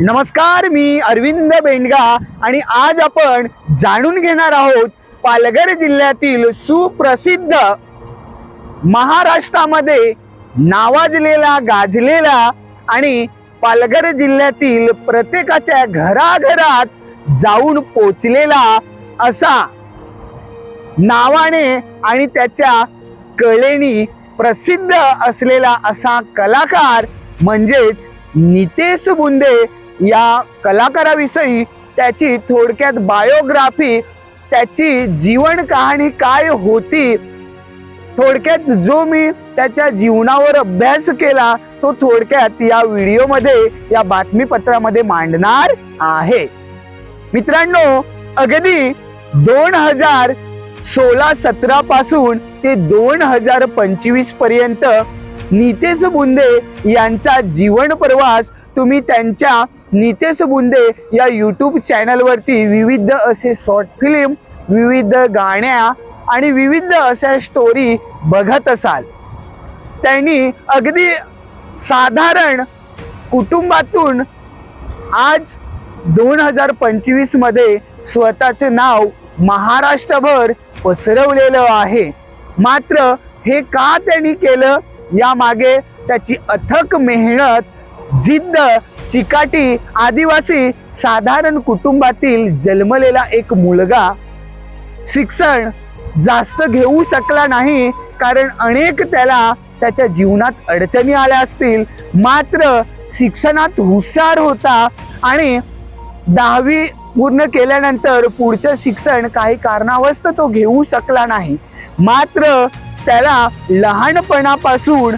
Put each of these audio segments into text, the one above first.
नमस्कार मी अरविंद बेंडगा आणि आज आपण जाणून घेणार आहोत पालघर जिल्ह्यातील सुप्रसिद्ध महाराष्ट्रामध्ये नावाजलेला गाजलेला आणि पालघर जिल्ह्यातील प्रत्येकाच्या घराघरात जाऊन पोचलेला असा नावाने आणि त्याच्या कलेनी प्रसिद्ध असलेला असा कलाकार म्हणजेच नितेश बुंदे या कलाकाराविषयी त्याची थोडक्यात बायोग्राफी त्याची जीवन कहाणी काय होती थोडक्यात जो मी त्याच्या जीवनावर अभ्यास केला तो थोडक्यात या व्हिडिओमध्ये या बातमीपत्रामध्ये मांडणार आहे. मित्रांनो अगदी दोन हजार सोळा सतरा पासून ते दोन हजार पंचवीसपर्यंत नितेश बुंदे यांचा जीवन प्रवास तुम्ही त्यांच्या नितेश बुंदे या यूट्यूब चॅनलवरती विविध असे शॉर्ट फिल्म विविध गाण्या आणि विविध अशा स्टोरी बघत असाल. त्यांनी अगदी साधारण कुटुंबातून आज दोन हजार पंचवीसमध्ये स्वतःचे नाव महाराष्ट्रभर पसरवलेलं आहे. मात्र हे का त्यांनी केलं? यामागे त्याची अथक मेहनत जिद्द चिकाटी आदिवासी साधारण कुटुंबातील जन्मलेला एक मुलगा शिक्षण जास्त घेऊ शकला नाही कारण अनेक त्याला त्याच्या जीवनात अडचणी आल्या असतील. मात्र शिक्षणात हुशार होता आणि दहावी पूर्ण केल्यानंतर पुढचं शिक्षण काही कारणावस्त तो घेऊ शकला नाही. मात्र त्याला लहानपणापासून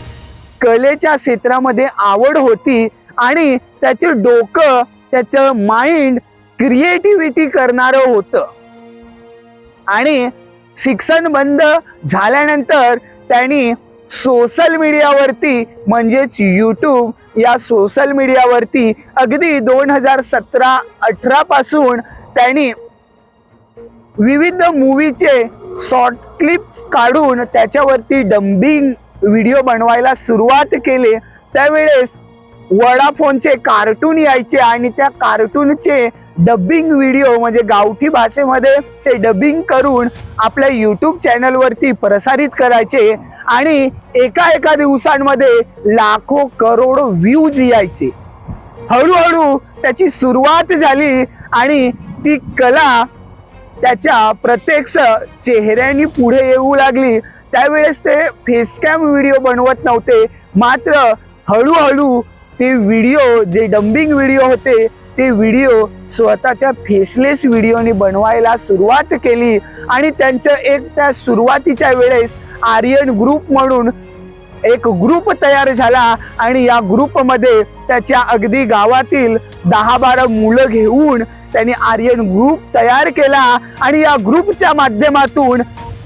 कलेच्या क्षेत्रामध्ये आवड होती. आणि त्याचे डोकं त्याचं माइंड क्रिएटिव्हिटी करणारं होतं. आणि शिक्षण बंद झाल्यानंतर त्यांनी सोशल मीडियावरती म्हणजेच यूट्यूब या सोशल मीडियावरती अगदी दोन हजार सतरा अठरा पासून त्यांनी विविध मूवीचे शॉर्ट क्लिप्स काढून त्याच्यावरती डम्बिंग व्हिडिओ बनवायला सुरुवात केली. त्यावेळेस वडाफोनचे कार्टून यायचे आणि त्या कार्टूनचे डबिंग व्हिडिओ म्हणजे गावठी भाषेमध्ये ते डबिंग करून आपल्या युट्यूब चॅनलवरती प्रसारित करायचे आणि एका एका दिवसांमध्ये लाखो करोड व्ह्यूज यायचे. हळूहळू त्याची सुरुवात झाली आणि ती कला त्याच्या प्रत्यक्ष चेहऱ्यानी पुढे येऊ लागली. त्यावेळेस ते फेसकॅम व्हिडिओ बनवत नव्हते. मात्र हळूहळू ते व्हिडिओ जे डम्बिंग व्हिडिओ होते ते व्हिडिओ स्वतःच्या फेसलेस व्हिडिओने बनवायला सुरुवात केली. आणि त्यांचं एक त्या सुरुवातीच्या वेळेस आर्यन ग्रुप म्हणून एक ग्रुप तयार झाला. आणि या ग्रुपमध्ये त्याच्या अगदी गावातील दहा बारा मुलं घेऊन त्यांनी आर्यन ग्रुप तयार केला. आणि या ग्रुपच्या माध्यमातून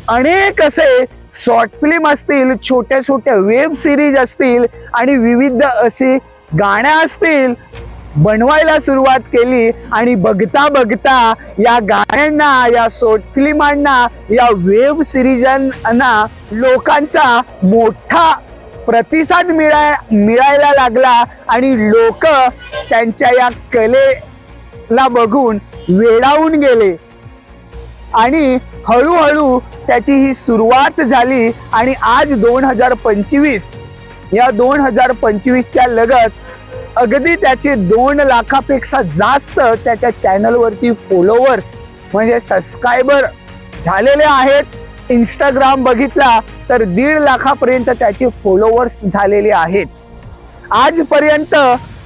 अनेक असे शॉर्ट फिल्म असतील छोट्या छोट्या वेब सिरीज असतील आणि विविध असे गाण्या असतील बनवायला सुरुवात केली आणि बघता बघता या गाण्यांना या शॉर्ट फिल्मांना या वेब सिरीजांना लोकांचा मोठा प्रतिसाद मिळाय मिळायला लागला आणि लोक त्यांच्या या कलेला बघून वेडावून गेले. आणि हळूहळू त्याची ही सुरुवात झाली आणि आज दोन हजार पंचवीस या दोन हजार पंचवीसच्या लगत अगदी त्याचे दोन लाखापेक्षा जास्त त्याच्या चॅनलवरती फॉलोवर्स म्हणजे सबस्क्रायबर झालेले आहेत. इंस्टाग्राम बघितला तर दीड लाखापर्यंत त्याचे फॉलोवर्स झालेले आहेत. आजपर्यंत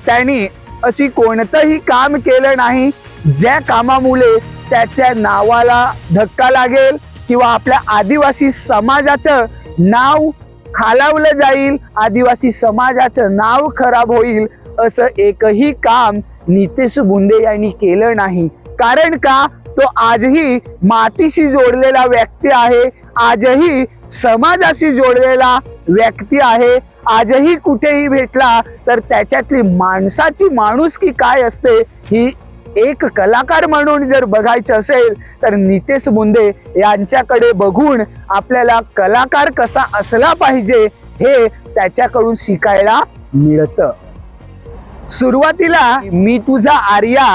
त्यांनी अशी कोणतंही काम केलं नाही. ज्या कामामुळे त्याच्या नावाला धक्का लागेल किंवा आपल्या आदिवासी समाजाचं नाव खालावलं जाईल आदिवासी समाजाचं नाव खराब होईल असं एकही काम नितेश बुंदे यांनी केलं नाही. कारण का? तो आजही मातीशी जोडलेला व्यक्ती आहे. आजही समाजाशी जोडलेला व्यक्ती आहे. आजही कुठेही भेटला तर त्याच्यातली माणसाची माणुसकी काय असते ही एक कलाकार म्हणून जर बघायचं असेल तर नितेश बुंदे यांच्याकडे बघून आपल्याला कलाकार कसा असला पाहिजे हे त्याच्याकडून शिकायला मिळतं. सुरुवातीला मी तुझा आर्या.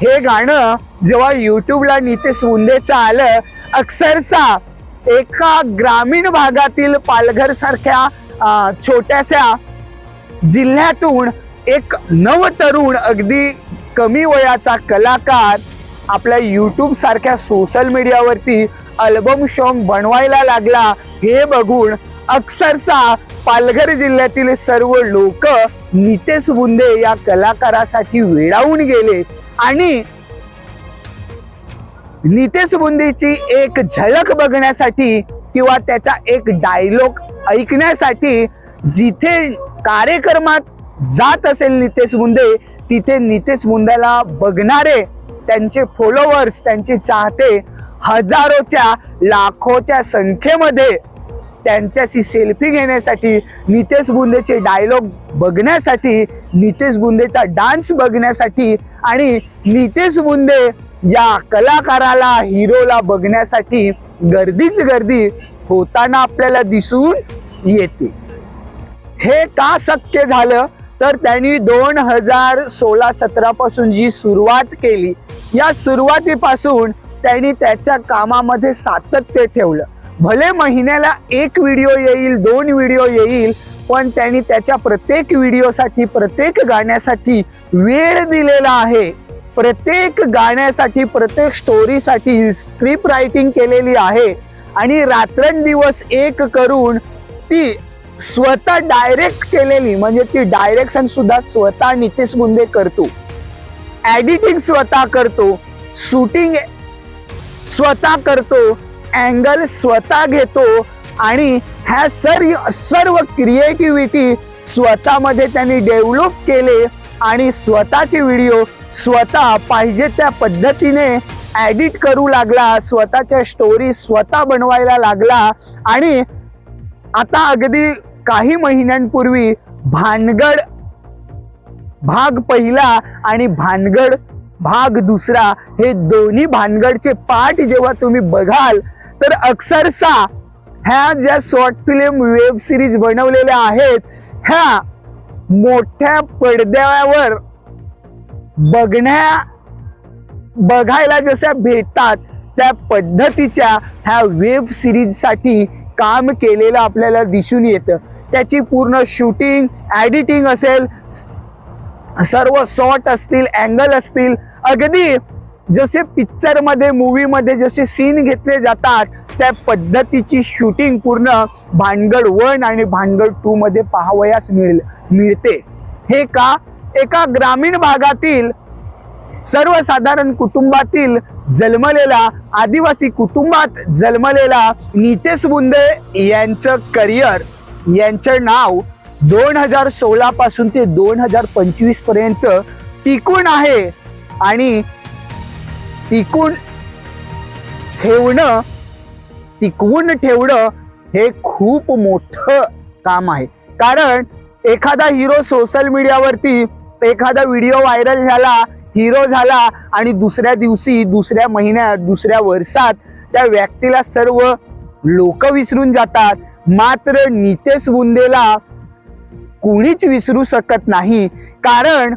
हे गाणं जेव्हा युट्यूबला नितेश मुंदेचं आलं अक्षरशः एका ग्रामीण भागातील पालघर सारख्या छोट्याशा जिल्ह्यातून एक नव तरुण अगदी कमी वयाचा कलाकार आपल्या युट्यूब सारख्या सोशल मीडियावरती अल्बम सॉन्ग बनवायला लागला. हे बघून अक्षरशः पालघर जिल्ह्यातील सर्व लोक नितेश बुंदे या कलाकारासाठी वेडावून गेले. आणि नितेश बुंदेची एक झलक बघण्यासाठी किंवा त्याचा एक डायलॉग ऐकण्यासाठी जिथे कार्यक्रमात जात असेल नितेश मुंदे तिथे नितेश मुंदेला बघणारे त्यांचे फॉलोअर्स त्यांचे चाहते हजारोच्या लाखोच्या संख्येमध्ये त्यांच्याशी सेल्फी घेण्यासाठी नितेश बुंदेचे डायलॉग बघण्यासाठी नितेश बुंदेचा डान्स बघण्यासाठी आणि नितेश बुंदे या कलाकाराला हिरोला बघण्यासाठी गर्दीच गर्दी होताना आपल्याला दिसून येते. हे का शक्य झालं? तर त्यांनी दोन हजार सोळा सतरा पासून जी सुरुवात केली या सुरुवातीपासून त्यांनी त्याच्या कामामध्ये सातत्य ठेवलं. भले महिन्याला एक व्हिडिओ येईल दोन व्हिडिओ येईल पण त्यांनी त्याच्या प्रत्येक व्हिडिओसाठी प्रत्येक गाण्यासाठी वेळ दिलेला आहे. प्रत्येक गाण्यासाठी प्रत्येक स्टोरीसाठी स्क्रिप्ट रायटिंग केलेली आहे. आणि रात्रंदिवस एक करून ती स्वतः डायरेक्ट केलेली म्हणजे ती डायरेक्शन सुद्धा स्वतः नितीश मुंदे करतो. ॲडिटिंग स्वतः करतो. शूटिंग स्वतः करतो. अँगल स्वतः घेतो आणि ह्या सर्व सर्व क्रिएटिव्हिटी स्वतःमध्ये त्यांनी डेव्हलप केले आणि स्वतःचे व्हिडिओ स्वतः पाहिजे त्या पद्धतीने ॲडिट करू लागला स्वतःच्या स्टोरी स्वतः बनवायला लागला आणि आता अगदी काही महिन्यांपूर्वी भानगड भाग पहिला आणि भानगड भाग दुसरा हे दोन्ही भानगडचे पाठ जेव्हा तुम्ही बघाल तर अक्षरशः ह्या ज्या शॉर्ट फिल्म वेब सिरीज बनवलेल्या आहेत ह्या मोठ्या पडद्यावर बघण्या बघायला जशा भेटतात त्या पद्धतीच्या ह्या वेब सिरीजसाठी काम केलेलं आपल्याला दिसून येतं. त्याची पूर्ण शूटिंग एडिटिंग असेल सर्व शॉट असतील अँगल असतील अगदी जसे पिक्चरमध्ये मूवी मध्ये जसे सीन घेतले जातात त्या पद्धतीची शूटिंग पूर्ण भानगड वन आणि भानगड टू मध्ये पाहावयास मिळ मिळते. हे का? एका ग्रामीण भागातील सर्वसाधारण कुटुंबातील जन्मलेला आदिवासी कुटुंबात जन्मलेला नितेश बुंदे यांचं करिअर यांचं नाव दोन हजार सोळा पासून ते दोन हजार पंचवीसपर्यंत टिकून आहे. आणि टिकून ठेवणं टिकवून ठेवणं हे खूप मोठं काम आहे. कारण एखादा हिरो सोशल मीडियावरती एखादा व्हिडिओ व्हायरल झाला हिरो झाला आणि दुसऱ्या दिवशी दुसऱ्या महिन्यात दुसऱ्या वर्षात त्या व्यक्तीला सर्व लोक विसरून जातात. मात्र नितेश बुंदेला कोणीच विसरू शकत नाही. कारण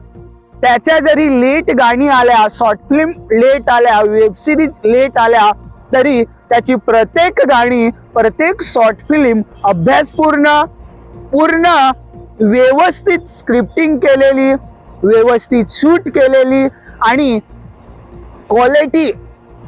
त्याच्या जरी लेट गाणी आल्या शॉर्ट फिल्म लेट आल्या वेब सिरीज लेट आल्या तरी त्याची प्रत्येक गाणी प्रत्येक शॉर्ट फिल्म अभ्यासपूर्ण पूर्ण व्यवस्थित स्क्रिप्टिंग केलेली व्यवस्थित शूट केलेली आणि क्वालिटी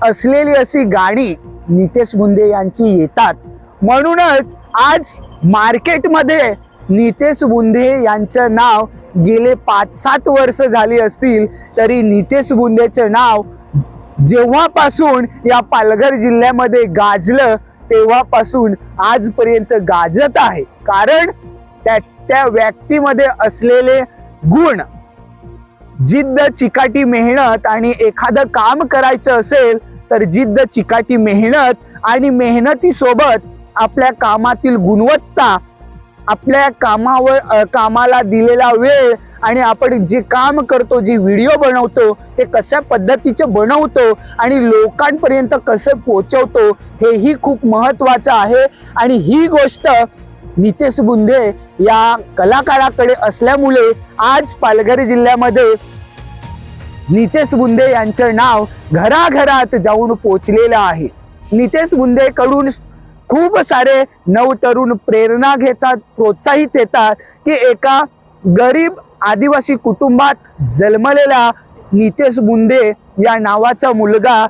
असलेली अशी गाणी नितेश मुंदे यांची येतात. म्हणूनच आज मार्केटमध्ये नितेश बुंदे यांचं नाव गेले पाच सात वर्ष झाली असतील तरी नितेश बुंदेचं नाव जेव्हापासून या पालघर जिल्ह्यामध्ये गाजलं तेव्हापासून आजपर्यंत गाजत आहे. कारण त्या त्या व्यक्तीमध्ये असलेले गुण जिद्द चिकाटी मेहनत आणि एखादं काम करायचं असेल तर जिद्द चिकाटी मेहनत आणि मेहनतीसोबत आपल्या कामातील गुणवत्ता आपल्या कामावर कामाला दिलेला वेळ आणि आपण जे काम करतो जे व्हिडिओ बनवतो ते कशा पद्धतीचे बनवतो आणि लोकांपर्यंत कसं पोचवतो हेही खूप महत्वाचं आहे. आणि ही गोष्ट नितेश बुंदे या कलाकाराकडे असल्यामुळे आज पालघर जिल्ह्यामध्ये नितेश बुंदे यांचं नाव घराघरात जाऊन पोचलेलं आहे. नितेश बुंदेकडून खूप सारे नवतरुण प्रेरणा घेतात प्रोत्साहित येतात की एका गरीब आदिवासी कुटुंबात जन्मलेला नितेश बुंदे या नावाचा मुलगा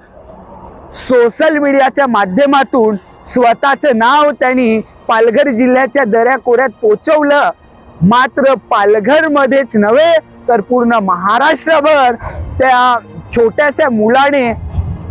सोशल मीडियाच्या माध्यमातून स्वतःचं नाव त्यांनी पालघर जिल्ह्याच्या दऱ्याकोऱ्यात पोचवलं. मात्र पालघरमध्येच नव्हे तर पूर्ण महाराष्ट्रभर त्या छोट्याशा मुलाने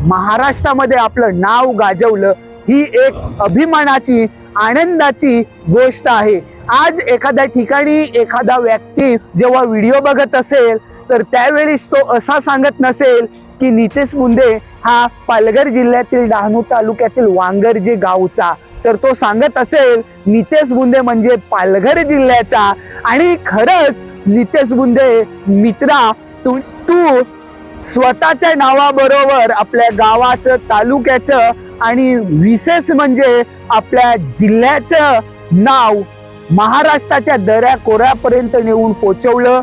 महाराष्ट्रामध्ये आपलं नाव गाजवलं. ही एक अभिमानाची आनंदाची गोष्ट आहे. आज एखाद्या ठिकाणी एखादा व्यक्ती जेव्हा व्हिडिओ बघत असेल तर त्यावेळीस तो असा सांगत नसेल की नितेश मुंडे हा पालघर जिल्ह्यातील डहाणू तालुक्यातील वांगरजे गावचा. तर तो सांगत असेल नितेश बुंदे म्हणजे पालघर जिल्ह्याचा. आणि खरंच नितेश बुंदे मित्रा तू तू स्वतःच्या नावाबरोबर आपल्या गावाचं तालुक्याचं आणि विशेष म्हणजे आपल्या जिल्ह्याचं नाव महाराष्ट्राच्या दऱ्या कोऱ्यापर्यंत नेऊन पोचवलं.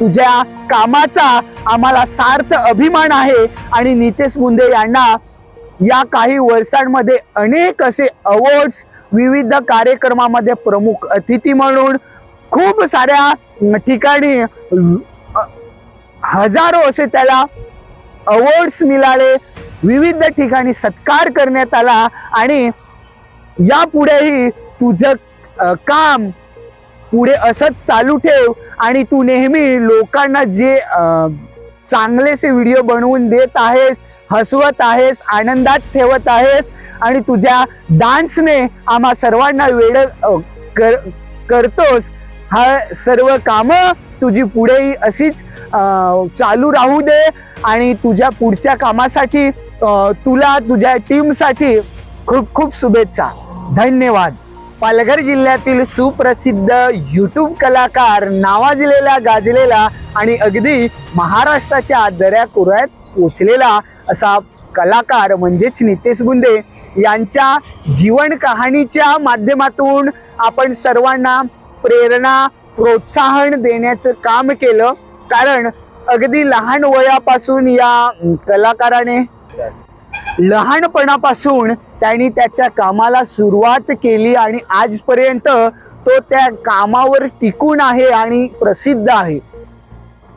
तुझ्या कामाचा आम्हाला सार्थ अभिमान आहे आणि नितेश मुंदे यांना या काही वर्षांमध्ये अनेक असे अवॉर्ड्स विविध कार्यक्रमामध्ये प्रमुख अतिथी म्हणून खूप साऱ्या ठिकाणी हजारो असे त्याला अवॉर्ड्स मिळाले. विविध ठिकाणी सत्कार करण्यात आला आणि यापुढेही तुझं काम पुढे असंच चालू ठेव आणि तू नेहमी लोकांना जे चांगलेसे व्हिडिओ बनवून देत आहेस हसवत आहेस आनंदात ठेवत आहेस आणि तुझ्या डान्सने आम्हा सर्वांना वेळ कर करतोस हा सर्व कामं तुझी पुढेही अशीच चालू राहू दे आणि तुझ्या पुढच्या कामासाठी तुला तुझ्या टीमसाठी खूप खूप शुभेच्छा. धन्यवाद. पालघर जिल्ह्यातील सुप्रसिद्ध युट्यूब कलाकार नावाजलेला गाजलेला आणि अगदी महाराष्ट्राच्या दऱ्या कोऱ्यात पोचलेला असा कलाकार म्हणजेच नितेश बुंदे यांच्या जीवन कहाणीच्या माध्यमातून आपण सर्वांना प्रेरणा प्रोत्साहन देण्याचं काम केलं. कारण अगदी लहान वयापासून या कलाकाराने लहानपणापासून त्यांनी त्याच्या कामाला सुरुवात केली आणि आजपर्यंत तो त्या कामावर टिकून आहे आणि प्रसिद्ध आहे.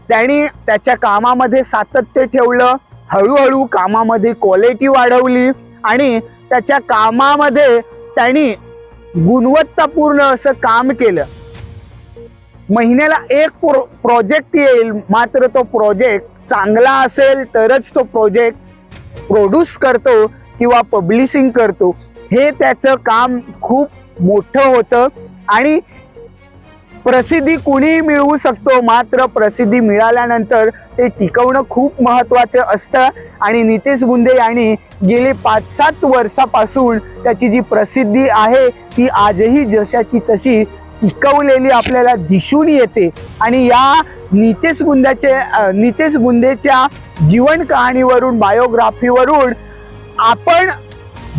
त्यांनी त्याच्या कामामध्ये सातत्य ठेवलं हळूहळू कामामध्ये क्वालिटी वाढवली आणि त्याच्या कामामध्ये त्यांनी गुणवत्तापूर्ण असं काम केलं. महिन्याला एक प्रो प्रोजेक्ट येईल मात्र तो प्रोजेक्ट चांगला असेल तरच तो प्रोजेक्ट प्रोड्यूस करतो किंवा पब्लिशिंग करतो हे त्याचं काम खूप मोठं होतं. आणि प्रसिद्धी कुणीही मिळवू शकतो मात्र प्रसिद्धी मिळाल्यानंतर ते टिकवणं खूप महत्त्वाचं असतं. आणि नितेश बुंदे यांनी गेले पाच सात वर्षापासून त्याची जी प्रसिद्धी आहे ती आजही जशाची तशी टिकवलेली आपल्याला दिसून येते. आणि या नितेश बुंद्याचे नितेश गुंदेच्या जीवन कहाणीवरून बायोग्राफीवरून आपण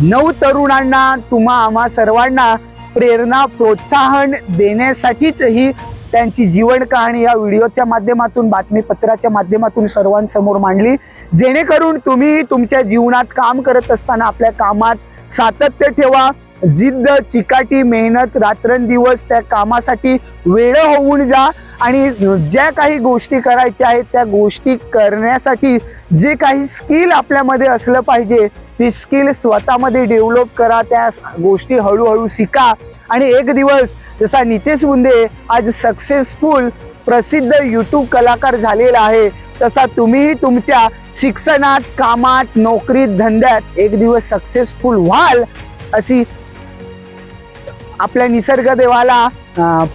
नऊ तरुणांना तुम्हा आम्हा सर्वांना प्रेरणा प्रोत्साहन देण्यासाठीच ही त्यांची जीवन कहाणी या व्हिडिओच्या माध्यमातून बातमीपत्राच्या माध्यमातून सर्वांसमोर मांडली. जेणेकरून तुम्ही तुमच्या जीवनात काम करत असताना आपल्या कामात सातत्य ठेवा. जिद्द चिकाटी मेहनत रात्रंदिवस त्या कामासाठी वेळ होऊन जा. आणि ज्या काही गोष्टी करायच्या आहेत त्या गोष्टी करण्यासाठी जे काही स्किल आपल्यामध्ये असलं पाहिजे ती स्किल स्वतःमध्ये डेव्हलप करा त्या गोष्टी हळूहळू शिका. आणि एक दिवस जसा नितेश मुंदे आज सक्सेसफुल प्रसिद्ध यूट्यूब कलाकार झालेला आहे तसा तुम्हीही तुमच्या शिक्षणात कामात नोकरीत धंद्यात एक दिवस सक्सेसफुल व्हाल अशी आपल्या निसर्ग देवाला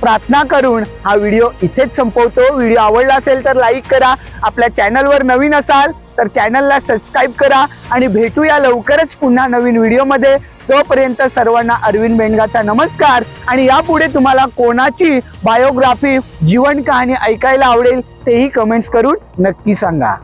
प्रार्थना करून हा व्हिडिओ इथेच संपवतो. व्हिडिओ आवडला असेल तर लाईक करा. आपल्या चॅनलवर नवीन असाल तर चॅनलला सबस्क्राईब करा आणि भेटूया लवकरच पुन्हा नवीन व्हिडिओमध्ये तोपर्यंत सर्वांना अरविंद बेंडगाचा नमस्कार आणि यापुढे तुम्हाला कोणाची बायोग्राफी जीवन कहाणी ऐकायला आवडेल तेही कमेंट्स करून नक्की सांगा.